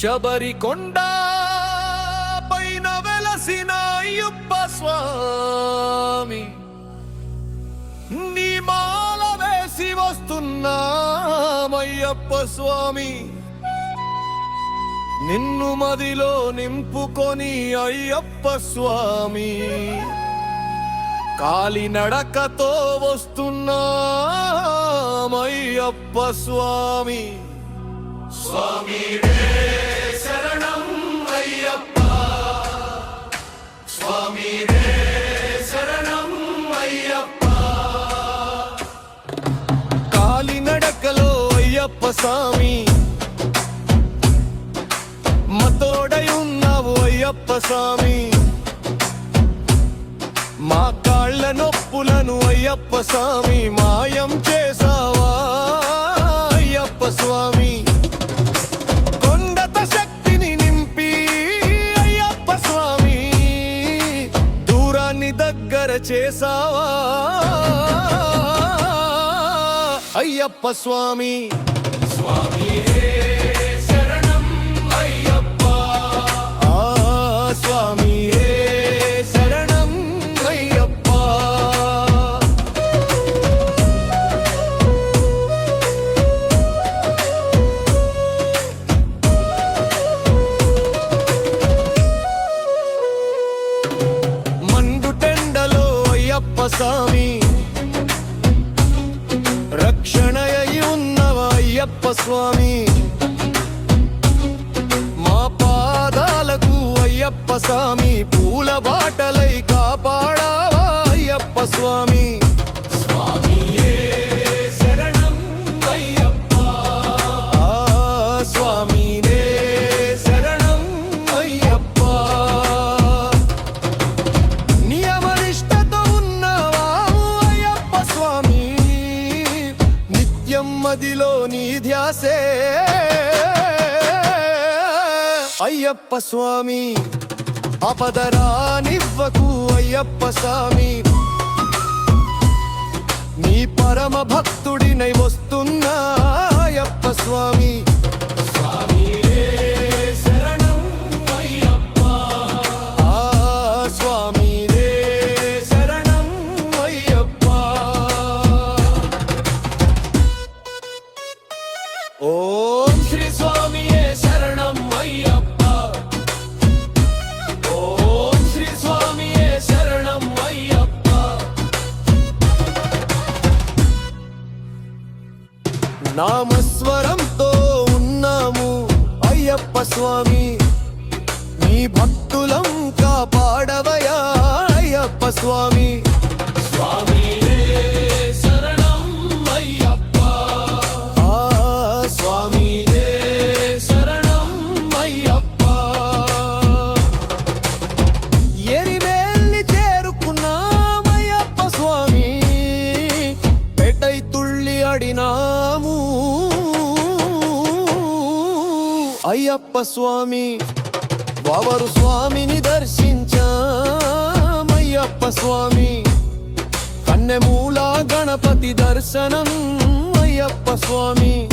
శబరికొండ పైన వెలసిన అయ్యప్ప స్వామి. నీ మాల వేసి వస్తున్నామయ్యప్ప స్వామి. నిన్ను మదిలో నింపుకొని అయ్యప్ప స్వామి. కాలినడకతో వస్తున్నామయ్యప్ప స్వామి. స్వామి శరణం అయ్యప్ప. స్వామి శరణం అయ్యప్ప. కాలినడకలో అయ్యప్ప స్వామి. మతోడై ఉన్నావు అయ్యప్ప స్వామి. మా కాళ్ళ నొప్పులను అయ్యప్ప స్వామి. మాయం చేసావా అయ్యప్ప స్వామి. చేసావా అయ్యప్ప స్వామి. స్వామి స్వామి రక్షణయ్యి ఉన్నవ అయ్యప్ప స్వామి మా పాదాలకు అయ్యప్ప స్వామి పూల బాటలై కాపాడావా అయ్యప్ప స్వామి నిత్యం నీ ధ్యాసే. అయ్యప్ప స్వామి అపదరానివ్వకు అయ్యప్ప స్వామి. నీ పరమ భక్తుడు ఓం శ్రీ స్వామియే శరణం అయ్యప్ప. ఓం శ్రీ స్వామియే శరణం అయ్యప్ప. నామస్వరంతో ఉన్నాము అయ్యప్ప స్వామి. నీ భక్తులం కాపాడవయా అయ్యప్ప స్వామి. తుళ్ళి అయ్యప్ప స్వామి వావరు స్వామిని దర్శించామయ్యప్ప స్వామి కన్నెమూల గణపతి దర్శనం. అయ్యప్ప స్వామి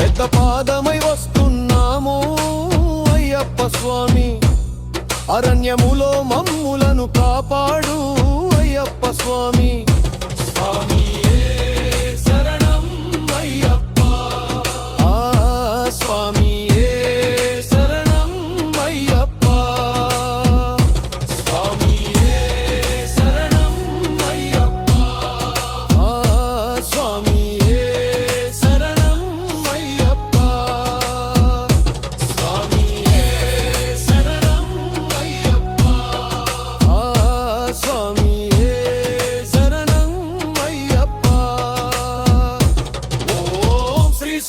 పెద్ద పాదమై వస్తున్నాము. అయ్యప్ప స్వామి అరణ్యములో మమ్ములను కాపాడు. అయ్యప్ప స్వామి